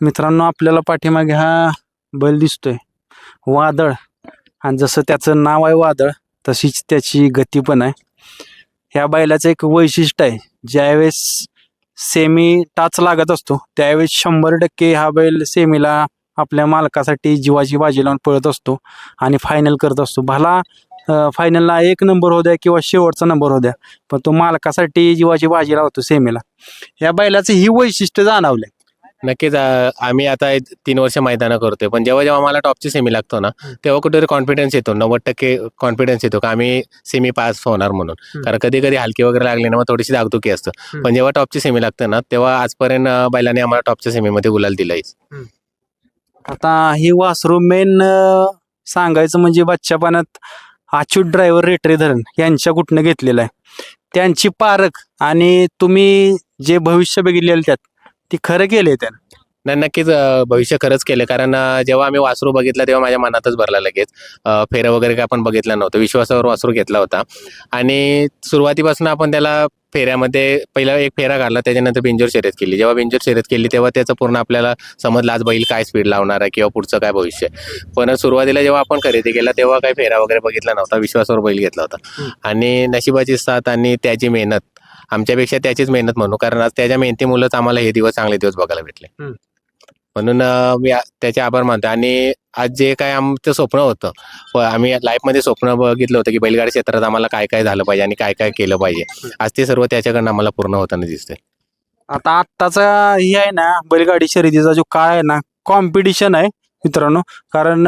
मित्रांनो आपल्याला पाठीमागे हा बैल दिसतोय. वादळ. आणि जसं त्याचं नाव आहे वादळ तशीच त्याची गती पण आहे. ह्या बैलाचं एक वैशिष्ट्य आहे ज्यावेळेस सेमी टाच लागत असतो त्यावेळेस शंभर टक्के हा बैल सेमीला आपल्या मालकासाठी जीवाची बाजी लावून पळत असतो आणि फायनल करत असतो. भला फायनलला एक नंबर हो द्या किंवा शेवटचा नंबर हो द्या पण तो मालकासाठी जीवाची बाजी लावतो सेमीला या बैलाचं ही वैशिष्ट्य जाणवलंय. नक्कीच आम्ही आता एक तीन वर्ष मैदानं करतोय. पण जेव्हा जेव्हा मला टॉपची सेमी लागतो ना तेव्हा कुठेतरी कॉन्फिडन्स येतो. नव्वद टक्के कॉन्फिडन्स येतो का आम्ही सेमी पास होणार म्हणून. कारण कधी कधी हलकी वगैरे लागली ना मग थोडीशी दागदुखी असतं. पण जेव्हा टॉपची सेमी लागते ना तेव्हा आजपर्यंत बैलाने आम्हाला टॉपच्या सेमीमध्ये गुलाल दिलाय. आता ही वासरू मेन सांगायचं म्हणजे बच्चापणात अच्युत ड्रायव्हर रेटरे धरण यांच्या कुठनं घेतलेलं आहे. त्यांची पारख आणि तुम्ही जे भविष्य बघितलेलं त्यात ती खरं केले त्यानं. नाही नक्कीच अं, भविष्य खरंच केलं. कारण अं, जेव्हा आम्ही वासरू बघितला तेव्हा माझ्या मनातच भरला लगेच. अं, फेरं वगैरे काय आपण बघितलं नव्हतं. विश्वासावर वासरू घेतला होता. आणि सुरुवातीपासून आपण त्याला फेऱ्यामध्ये पहिला एक फेरा काढला त्याच्यानंतर बिंजोर शर्यत केली. जेव्हा बिंजोर शर्यत केली तेव्हा त्याचं पूर्ण आपल्याला समजलं आज बैल काय स्पीड लावणार आहे किंवा पुढचं काय भविष्य आहे. पण सुरुवातीला जेव्हा आपण खरेदी केला तेव्हा काही फेरा वगैरे बघितला नव्हता. विश्वासावर बैल घेतला होता. आणि नशिबाची साथ आणि त्याची मेहनत आमच्यापेक्षा त्याचीच मेहनत म्हणू. कारण आज त्याच्या मेहनतीमुळेच आम्हाला हे दिवस चांगले दिवस बघायला भेटले. म्हणून मी त्याचे आभार मानतो आणि आज जे काय आमचं स्वप्न होतं आम्ही लाईफमध्ये स्वप्न बघितलं होतं की बैलगाडी क्षेत्रात आम्हाला काय काय झालं पाहिजे आणि काय काय केलं पाहिजे. आज ते सर्व त्याच्याकडनं आम्हाला पूर्ण होताना दिसतंय. आता आत्ताचा ही आहे ना बैलगाडी शर्यतीचा जो काळ आहे ना कॉम्पिटिशन आहे मित्रांनो. कारण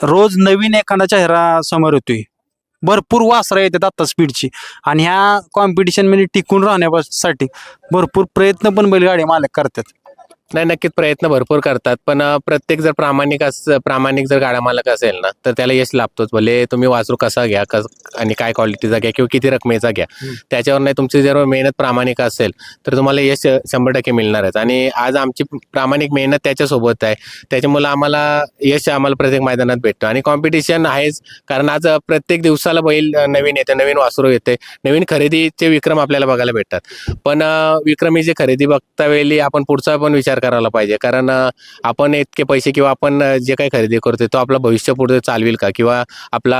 रोज नवीन एखादा चेहरा समोर येतोय. भरपूर वासरा येतात आत्ता स्पीडची आणि ह्या कॉम्पिटिशनमध्ये टिकून राहण्यासाठी भरपूर प्रयत्न पण बैलगाडी मालक करतात. नाही नक्कीच प्रयत्न भरपूर करतात. पण प्रत्येक जर प्रामाणिक अस प्रामाणिक जर गाडा मालक असेल ना तर त्याला यश लाभतोच. भले तुम्ही वासरू कसा घ्या कस आणि काय क्वालिटीचा घ्या किंवा किती रकमेचा घ्या. त्याच्यावर नाही तुमची जर मेहनत प्रामाणिक असेल तर तुम्हाला यश शंभर टक्के मिळणारच आणि आज आमची प्रामाणिक मेहनत त्याच्यासोबत आहे. त्याच्यामुळे आम्हाला यश आम्हाला प्रत्येक मैदानात भेटतं. आणि कॉम्पिटिशन आहेच कारण आज प्रत्येक दिवसाला बैल नवीन येते नवीन वासरू येते नवीन खरेदीचे विक्रम आपल्याला बघायला भेटतात. पण विक्रमीची खरेदी बघता वेळी आपण पुढचा पण विचार करायला पाहिजे. कारण आपण इतके पैसे किंवा आपण जे काही खरेदी करतोय तो आपला भविष्य पुढे चालवेल का? किंवा आपला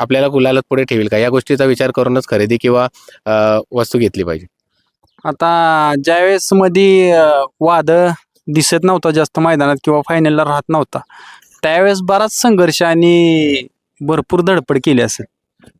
आपल्याला गुलालात पुढे ठेवेल का? या गोष्टीचा विचार करूनच खरेदी किंवा वस्तू घेतली पाहिजे. आता ज्यावेळेस मध्ये वाद दिसत नव्हता जास्त मैदानात किंवा फायनलला राहत नव्हता त्यावेळेस बराच संघर्ष आणि भरपूर धडपड केली असेल.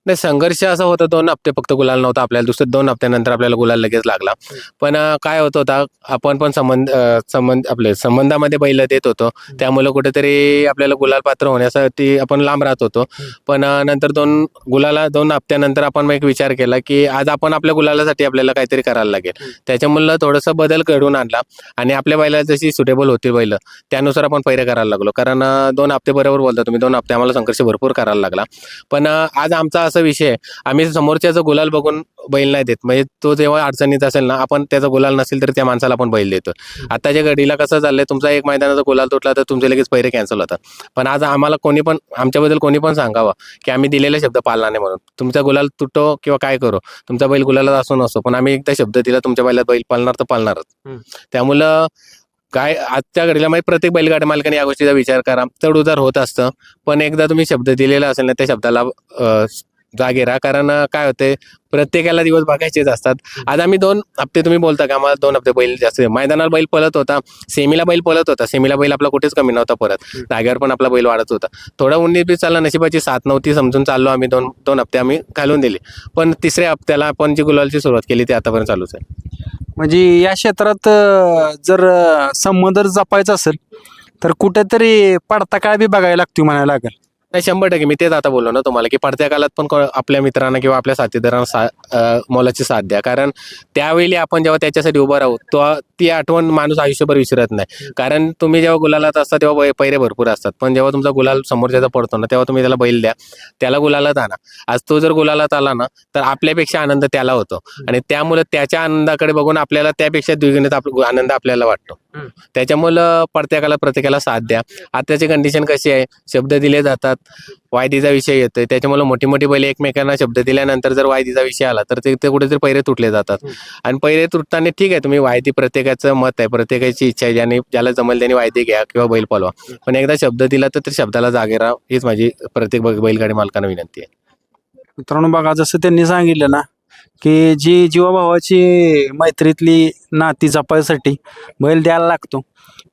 नाही संघर्ष असा होता दोन हप्ते फक्त गुलाल नव्हता आपल्याला दुसरे दोन हप्त्यानंतर आपल्याला गुलाल लगेच लागला. पण अं, काय होत होता आपण पण संबंध अं, संबंध आपले संबंधामध्ये बैल देत होतो. त्यामुळे कुठेतरी आपल्याला गुलाल पात्र होण्यासाठी आपण लांब राहत होतो. पण अं, नंतर दोन गुलाला दोन हप्त्यानंतर आपण मग एक विचार केला की आज आपण आपल्या गुलालासाठी आपल्याला काहीतरी करायला लागेल. त्याच्यामुळे थोडंसं बदल घडून आणला आणि आपल्या बैला जशी सुटेबल होती बैल त्यानुसार आपण पैरे करायला लागलो. कारण अं, दोन हप्ते बरोबर बोलता तुम्ही दोन हप्ते आम्हाला संघर्ष भरपूर करायला लागला. पण अं, आज आमचा असा विषय आहे, आम्ही समोरच्याचा गुलाल बघून बैल नाही देत. म्हणजे तो जेव्हा अडचणीत असेल ना आपण त्याचा गुलाल नसेल तर त्या माणसाला आपण बैल देतो. आताच्या घडीला कसं चाललंय तुमचा एक मैदानाचा गुलाल तुटला तर तुमचे लगेच पैरे कॅन्सल होतात. पण आज आम्हाला कोणी पण आमच्याबद्दल कोणी पण सांगावं की आम्ही दिलेले शब्द पाळला नाही म्हणून. तुमचा गुलाल तुटो किंवा काय करो तुमचा बैल गुलाला असो नसो पण आम्ही एकदा शब्द दिला तुमच्या बैलात बैल पाळणार तर पाळणारच. हम्म. त्यामुळं काय आजच्या घडीला म्हणजे प्रत्येक बैलगाडी मालकाने या गोष्टीचा विचार करा. चढ उतार होत असतं. पण एकदा तुम्ही शब्द दिलेला असेल ना त्या शब्दाला जागे राहा. कारण काय होते प्रत्येकाला दिवस बघायचेच असतात. आज आम्ही दोन हप्ते तुम्ही बोलता का? आम्हाला दोन हप्ते बैल जास्त मैदानाला बैल पळत होता. सेमीला बैल पळत होता. सेमीला बैल आपला कुठेच कमी नव्हता परत. जागेवर पण आपला बैल वाढत होता. थोडा उन्नीस बी चालला नशिबाची साथ नव्हती. समजून चाललो आम्ही. दोन दोन हप्ते आम्ही घालून दिले. पण तिसऱ्या हप्त्याला आपण जी गुलालची सुरुवात केली ती आतापर्यंत चालूच आहे. म्हणजे या क्षेत्रात अं, जर अं, संबंध जर जपायचा असेल तर कुठेतरी पडता काळ बी बघायला लागतो म्हणायला लागेल. नाही शंभर टक्के. मी तेच आता बोललो ना तुम्हाला की पडत्या काळात पण आपल्या मित्रांना किंवा आपल्या साथीदारांना सा मोलाची साथ द्या. कारण त्यावेळी आपण जेव्हा त्याच्यासाठी उभं राहू तो ती आठवण माणूस आयुष्यभर विसरत नाही. कारण तुम्ही जेव्हा गुलालात असता तेव्हा बै- पैरे भरपूर असतात. पण जेव्हा तुमचा गुलाल समोरच्याचा पडतो ना तेव्हा तुम्ही त्याला बैल द्या. त्याला गुलालात आणा. आज तो जर गुलालात आला ना तर आपल्यापेक्षा आनंद त्याला होतो. आणि त्यामुळे त्याच्या आनंदाकडे बघून आपल्याला त्यापेक्षा द्विगुणित आप- आनंद आपल्याला वाटतो. त्याच्यामुळं प्रत्येकाला प्रत्येकाला साथ द्या. आताची कंडिशन कशी आहे? शब्द दिले जातात. वायदीचा विषय येतोय. त्याच्यामुळे मोठी मोठी बैल एकमेकांना शब्द दिल्यानंतर जर वायदीचा विषय आला तर ते कुठेतरी पैरे तुटले जातात. आणि पैरे तुटताना ठीक आहे तुम्ही वायदी प्रत्येकाचं मत आहे. प्रत्येकाची इच्छा आहे. ज्याने ज्याला जमेल त्याने वायदी घ्या किंवा बैल पळवा. पण एकदा शब्द दिला तर त्या शब्दाला जागे राहा. हीच माझी प्रत्येक बैलगाडी मालकांना विनंती आहे. मित्रांनो बघा जसं त्यांनी सांगितलं ना की जी जीवाभावाची मैत्रीतली नाती जपायसाठी बैल द्यायला लागतो.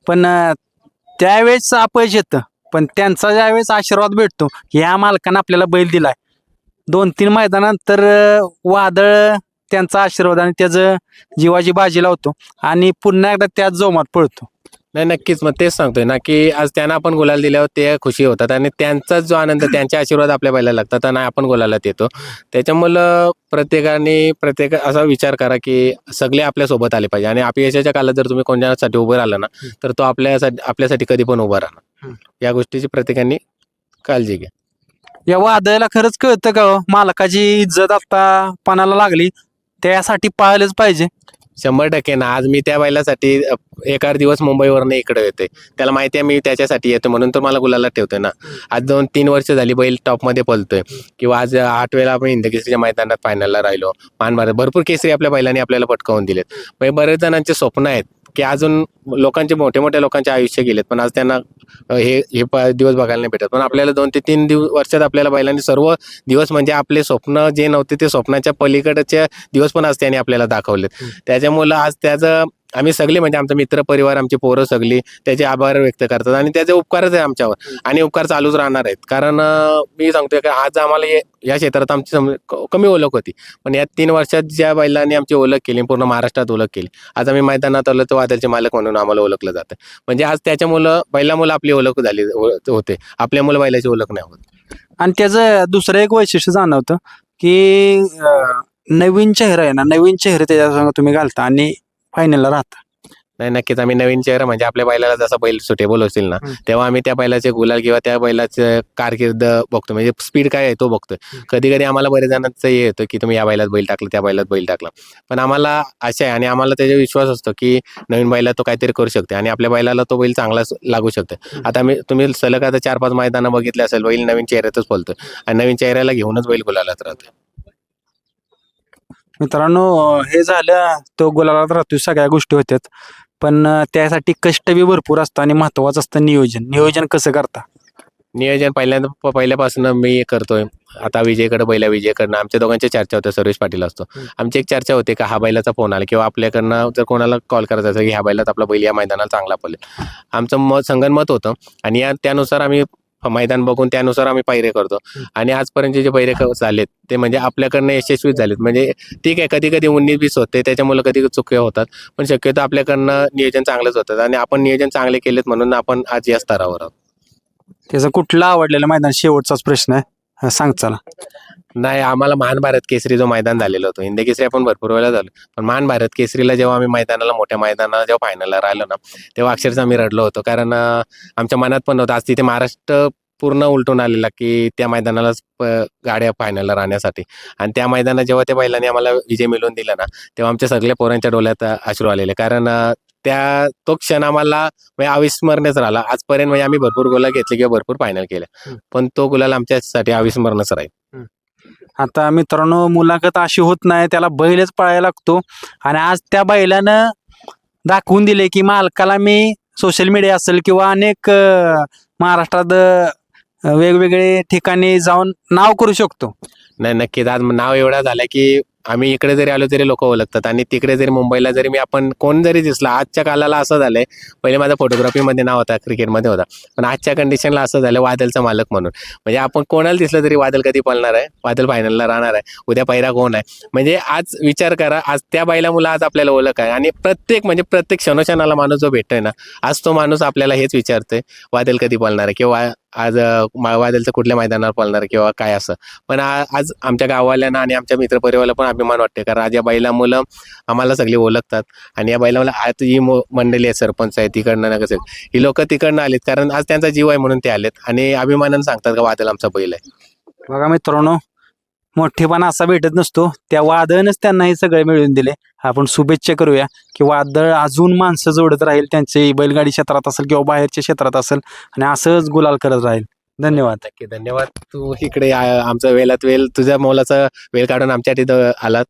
पण त्यावेळेस अपयश येतं. पण त्यांचा ज्यावेळेस आशीर्वाद भेटतो ह्या मालकानं आपल्याला बैल दिलाय. दोन तीन मैदानानंतर वादळ त्यांचा आशीर्वाद आणि त्याचं जीवाची बाजी लावतो आणि पुन्हा एकदा त्याच जोमात पळतो. नाही नक्कीच. मग तेच सांगतोय ना की आज त्यांना आपण गुलाल दिल्यावर ते खुशी होतात आणि त्यांचाच जो आनंद त्यांचे आशीर्वाद आपल्या बैला लागतात आणि आपण गुलालात येतो. त्याच्यामुळं प्रत्येकाने प्रत्येक असा विचार करा की सगळे आपल्यासोबत आले पाहिजे. आणि अपयशाच्या काळात जर तुम्ही कोणासाठी उभं राहिला ना तर तो आपल्यासाठी आपल्यासाठी कधी पण उभा राहणार. या गोष्टीची प्रत्येकाने काळजी घ्या. या वादळाला खरंच कळतं का हो? मालकाची इज्जत आता पणाला लागली. त्यासाठी पाळलंच पाहिजे. शंभर टक्के ना. आज मी त्या बैलासाठी एक आठ दिवस मुंबईवरनं इकडे येते त्याला माहिती आहे मी त्याच्यासाठी येतो म्हणून तो मला गुलाला ठेवतोय ना. आज दोन तीन वर्ष झाली बैल टॉपमध्ये पलतोय किंवा आज आठ वेळा आपण हिंदकेसरीच्या मैदानात फायनलला राहिलो. मान मार भरपूर केसरी आपल्या बैलांनी आपल्याला पटकावून दिलेत. म्हणजे बरेच जणांचे स्वप्न आहेत. की अजून लोकांचे मोठे मोठे लोकांचे आयुष्य गेलेत पण आज त्यांना हे हे दिवस बघायला नाही भेटत. पण आपल्याला दोन ते तीन दिवस वर्षात आपल्याला बैलांनी सर्व दिवस म्हणजे आपले स्वप्न जे नव्हते ते स्वप्नाच्या पलीकडचे दिवस पण आज त्यांनी आपल्याला दाखवलेत. त्याच्यामुळं आज त्याचं आम्ही सगळे म्हणजे आमचा मित्र परिवार आमची पोरं सगळी त्याचे आभार व्यक्त करतात आणि त्याचे उपकारच आहे आमच्यावर. आणि उपकार चालूच राहणार आहेत. कारण मी सांगतोय की आज आम्हाला या क्षेत्रात आमची सम- कमी ओळख होती. पण या तीन वर्षात ज्या बैलांनी आमची ओळख केली पूर्ण महाराष्ट्रात ओळख केली आज आम्ही मैदानात आलो तर वादळचे मालक म्हणून आम्हाला ओळखलं जातं. म्हणजे आज त्याच्यामुळं बैलामुळं आपली ओळख झाली होते. आपल्यामुळं बैलाची ओळख नाही होत. आणि त्याचं दुसरं एक वैशिष्ट्य जाणवतं की नवीन चेहरा आहे ना नवीन चेहरे त्याच्यासंग तुम्ही घालता आणि फायनलला राहता. नाही नक्कीच आम्ही नवीन चेहरा म्हणजे आपल्या बैलाला जसा बैल सुटेबल होतील ना हम्म. तेव्हा आम्ही त्या बैलाचे गुलाल किंवा त्या बैलाचे कारकीर्द बघतो. म्हणजे स्पीड काय आहे तो बघतोय. कधी कधी आम्हाला बरेच जणांचं हे येतं की तुम्ही या बैलात बैल टाकला त्या बैलात बैल टाकला. पण आम्हाला आशा आहे आणि आम्हाला त्याचा विश्वास असतो की नवीन बैला तो काहीतरी करू शकते आणि आपल्या बैलाला तो बैल चांगला स- लागू शकते आता मी तुम्ही सलग आता चार पाच मैदानं बघितले असेल बैल नवीन चेहऱ्यातच बोलतोय आणि नवीन चेहऱ्याला घेऊनच बैल गुलालात राहतोय. मित्रांनो हे झालं तो गुलाबात राहतो सगळ्या गोष्टी होत्यात. पण त्यासाठी कष्ट बी भरपूर असतं आणि महत्वाचं असतं नियोजन. नियोजन कसं करता? नियोजन पहिल्यांदा पहिल्यापासून मी करतोय. आता विजयकडे बैला विजयकडनं. आमच्या दोघांच्या चर्चा होत्या सर्वेश पाटील असतो. आमची एक चर्चा होते का हा बैलाचा फोन आला किंवा आपल्याकडनं जर कोणाला कॉल करायचा असेल की ह्या बैलात आपला बैल या मैदानाला चांगला पडेल. आमचं मत संगनमत होतं. आणि या त्यानुसार आम्ही मैदान बघून त्यानुसार आम्ही पैरे करतो. आणि आजपर्यंत जे क- झालेत ते म्हणजे आपल्याकडनं यशस्वी झालेत. म्हणजे ठीक आहे कधी कधी उन्नीस बीस होते त्याच्यामुळे कधी चुके होतात. पण शक्यतो आपल्याकडनं नियोजन चांगलंच होतं. आणि आपण नियोजन चांगले केलेत म्हणून आपण आज या स्तरावर आहोत. त्याचं कुठलं आवडलेलं मैदान शेवटचाच प्रश्न आहे? सांग चला. नाही आम्हाला महान भारत केसरी जो मैदान झालेलं होतं हिंदी केसरी आपण भरपूर वेळा झालो. पण महान भारत केसरीला जेव्हा आम्ही मैदानाला मोठ्या मैदानाला जेव्हा फायनलला राहिलो ना तेव्हा अक्षरशः आम्ही रडलो होतो. कारण आमच्या मनात पण नव्हतं. आज तिथे महाराष्ट्र पूर्ण उलटून आलेला की त्या मैदानाला गाड्या फायनलला राहण्यासाठी. आणि त्या मैदानात जेव्हा त्या बैलांनी आम्हाला विजय मिळवून दिला ना तेव्हा आमच्या सगळ्या पोरांच्या डोळ्यात अश्रू आलेले. कारण त्या तो क्षण आम्हाला म्हणजे अविस्मरणच राहिला आजपर्यंत म्हणजे आम्ही भरपूर गोला घेतले किंवा भरपूर फायनल केल्या. हम्म. पण तो गुलाल आमच्यासाठी अविस्मरणच राहील. आता मित्रांनो मुलाखत अशी होत नाही त्याला बैलच पळायला लागतो. आणि आज त्या बैलानं दाखवून दिले की मालकाला मी सोशल मीडिया असेल किंवा अनेक महाराष्ट्रात वेगवेगळे ठिकाणी जाऊन नाव करू शकतो. नाही नक्कीच. आज नाव एवढा झालं की आम्ही इकडे जरी आलो तरी लोक ओळखतात. आणि तिकडे जरी मुंबईला जरी मी आपण कोण जरी दिसला आजच्या कालाला असं झालंय पहिले माझा फोटोग्राफीमध्ये नाव होता क्रिकेटमध्ये होता. पण आजच्या कंडिशनला असं झालं वादलचा मालक म्हणून. म्हणजे आपण कोणाला दिसलं तरी वादल कधी पळणार आहे? वादल फायनलला राहणार आहे. उद्या पहिरा कोण आहे? म्हणजे आज विचार करा आज त्या बाईला मुलं आज आपल्याला ओळख आहे. आणि प्रत्येक म्हणजे प्रत्येक क्षणोक्षणाला माणूस जो भेटतोय ना आज तो माणूस आपल्याला हेच विचारतोय वादल कधी पळणार आहे? किंवा आज अं, वादलचं कुठल्या मैदानावर पळणार किंवा काय असं. पण आज आमच्या गाववाल्यांना आणि आमच्या मित्रपरिवाराला पण अभिमान वाटते कारण आज या बैला मुलं आम्हाला सगळी ओळखतात. आणि या बैला मुलं आज ही मो- मंडळी आहे सरपंच आहे तिकडनं ना कसं. ही लोक तिकडनं आलेत. कारण आज त्यांचा जीव आहे म्हणून ते आलेत. आणि अभिमानानं सांगतात का वादल आमचा बैल आहे. बघा मित्रांनो मोठेपणा असा भेटत नसतो. त्या वादळनंच त्यांना हे सगळे मिळवून दिले. आपण शुभेच्छा करूया की वादळ अजून माणसं जोडत राहील त्यांचे बैलगाडी क्षेत्रात असेल किंवा बाहेरच्या क्षेत्रात असेल आणि असंच गुलाल करत राहील. धन्यवाद. नक्की धन्यवाद. तू इकडे आमचा वेळात वेळ तुझ्या मोलाचा वेळ काढून आमच्या तिथं आलात.